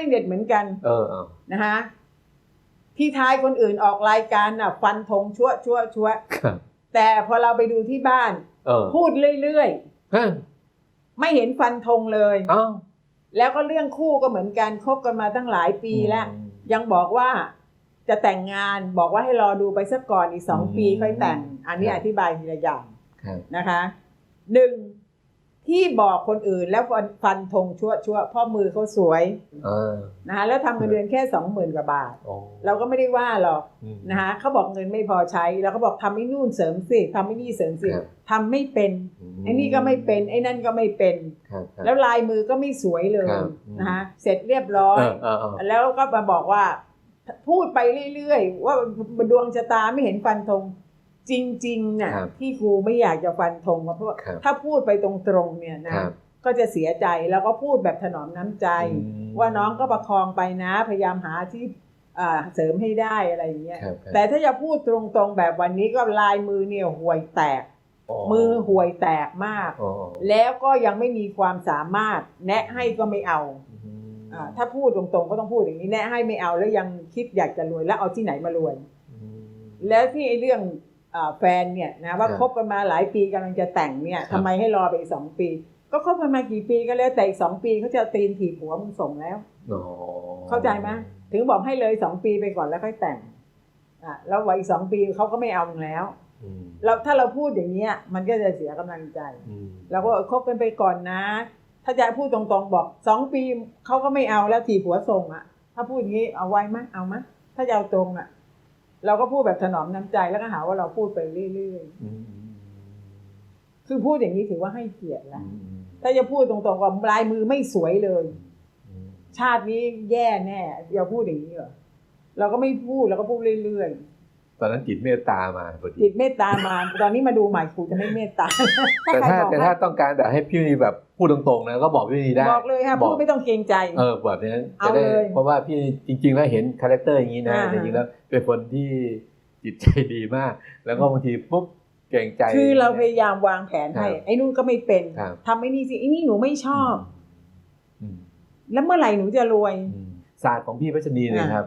ยังเด็ดเหมือนกันเออเออนะฮะที่ทายคนอื่นออกรายการน่ะ ฟันธงชั่วชั่วชั่วครับแต่พอเราไปดูที่บ้านเออพูดเรื่อยเฮ้ยๆไม่เห็นฟันธงเลยเอ้าแล้วก็เรื่องคู่ก็เหมือนกันคบกันมาตั้งหลายปีแล้วอืมยังบอกว่าจะแต่งงานบอกว่าให้รอดูไปสักก่อนอีกสองอืมปีค่อยแต่ง อันนี้ครับอธิบายทีละอย่างครับนะคะหนึ่ง ที่บอกคนอื่นแล้วฟันฟันธงชั่วชั่วๆเพ่อมือเขาสวยเออนะคะแล้วทำเงินเดือนแค่สองหมื่นกว่าบาทโอ้เราก็ไม่ได้ว่าหรอกอืมนะคะเขาบอกเงินไม่พอใช้เราก็บอกทำไอ้นู่นเสริมสิทำไอ้นี่เสริมสิครับทำไม่เป็นมไอ้นี่ก็ไม่เป็นไอ้นั่นก็ไม่เป็นครับครับแล้วลายมือก็ไม่สวยเลยครับอืมนะคะเสร็จเรียบร้อยเออเออเออแล้วก็มาบอกว่า พูดไปเรื่อยๆว่าดวงชะตาไม่เห็นฟันธง จริงๆเนี่ยครับที่ครูไม่อยากจะฟันธงเพราะว่าครับถ้าพูดไปตรงๆเนี่ยนะครับ ก็จะเสียใจแล้วก็พูดแบบถนอมน้ำใจ อืมว่าน้องก็ประคองไปนะ พยายามหาที่อ่าเสริมให้ได้อะไรอย่างเงี้ยครับครับแต่ถ้าจะพูดตรงๆแบบวันนี้ก็ลายมือเนี่ยห่วยแตก มือห่วยแตกมาก อ๋อแล้วก็ยังไม่มีความสามารถแนะให้ก็ไม่เอาอืมอ่าถ้าพูดตรงๆก็ต้องพูดอย่างนี้แนะให้ไม่เอาแล้วยังคิดอยากจะรวยแล้วเอาที่ไหนมารวย อืมแล้วที่ไอ้เรื่องอา แฟนเนี่ยนะว่าครับคบกันมาหลายปีกำลังจะแต่งเนี่ยครับทำไมให้รอไปอีกสองปี ก็คบกันมากี่ปีก็แล้วแต่อีกสองปีเขาจะเอาตีนถีบหัวมึงส่งแล้วอ๋อเข้าใจไหมถึงบอกให้เลยสองปีไปก่อนแล้วค่อยแต่งอะแล้วไว้อีกสองปีเขาก็ไม่เอามึงแล้วอืมเราถ้าเราพูดอย่างเงี้ยมันก็จะเสียกำลังใจอืมเราก็คบกันไปก่อนนะ ถ้าจะพูดตรงๆบอกสองปีเขาก็ไม่เอาแล้วถีบหัวส่งอะ ถ้าพูดอย่างนี้เอาไว้ไหมเอาไหมถ้าจะเอาตรงอะ เราก็พูดแบบถนอมน้ำใจแล้วก็หาว่าเราพูดไปเรื่อยอืมๆคือพูดอย่างนี้ถือว่าให้เกียรติอืแล้วมถ้าจะพูดตรงๆว่าลายมือไม่สวยเลยอืมชาตินี้แย่แน่อย่าพูดอย่างนี้เหรอเราก็ไม่พูดเราก็พูดเรื่อย ตอนนั้นจิตเมตตามาพอๆดีจิตเมตตามา ตอนนี้มาดูใหม่ครูจะไม่เมตตาแต่ถ้าใครบอกแต่ถ้าต้องการแบบให้พี่นีแบบพูดตรงๆนะก็บอกพี่นีได้บอกเลยค่ะพูดไม่ต้องเกรงใจเออแบบนี้เอาจะได้เลยเพราะว่าพี่จริง ๆ แล้วเห็นคาแรคเตอร์อย่างนี้นะอ่าจริงๆแล้วเป็นคนที่จิตใจดีมาก แล้วก็บางทีปุ๊บเก่งใจ คือเราพยายามวางแผนให้ครับไอ้นู่นก็ไม่เป็นครับทำไอ้นี่สิไอ้นี่หนูไม่ชอบอืมแล้วเมื่อไหร่หนูจะรวยอืมศาสตร์ของพี่พัชนีเนี่ยอ่าครับ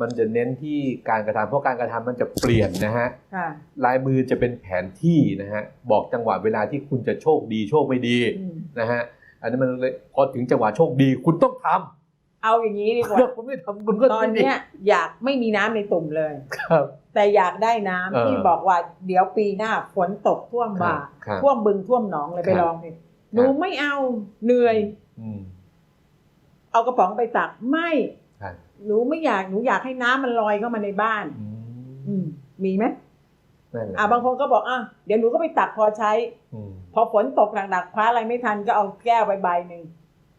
มันจะเน้นที่การกระทำเพราะการกระทำมันจะเปลี่ยนนะฮะค่ะลายมือจะเป็นแผนที่นะฮะบอกจังหวะเวลาที่คุณจะโชคดีโชคไม่ดีอืมนะฮะอันนี้มันเลยพอถึงจังหวะโชคดีคุณต้องทำเอาอย่างนี้ดีกว่าถ้าคุณไม่ทำคุณก็ตอนเนี้ยอยากไม่มีน้ำในตุ่มเลยครับ แต่อยากได้น้ำเออที่บอกว่าเดี๋ยวปีหน้าฝนตกท่วมบ่าครับท่วมบึงท่วมหนองเลยไปครับลองสิหนูไม่เอาเหนื่อยอืมเอากระป๋องไปตักไม่ครับ หนูไม่อยากหนูอยากให้น้ำมันลอยเข้ามาในบ้าน อือืมมมีไหมนั่นแหละอ่าบางคนก็บอกอะเดี๋ยวหนูก็ไปตักพอใช้ อืมพอฝนตกหนักๆคว้าอะไรไม่ทันก็เอาแก้วไปใบหนึ่ง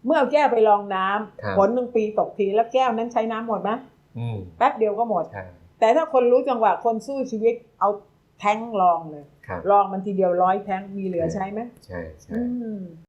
เมื่อเอาแก้วไปรองน้ำครับฝนหนึ่งปีตกทีแล้วแก้วนั้นใช้น้ำหมดไหมอืมแป๊บเดียวก็หมด ใช่แต่ถ้าคนรู้จังหวะคนสู้ชีวิตเอาแท้งรองเลย ครับ รองมันทีเดียวร้อยแท้งมีเหลือใช้ไหมใช่ใช่ อืม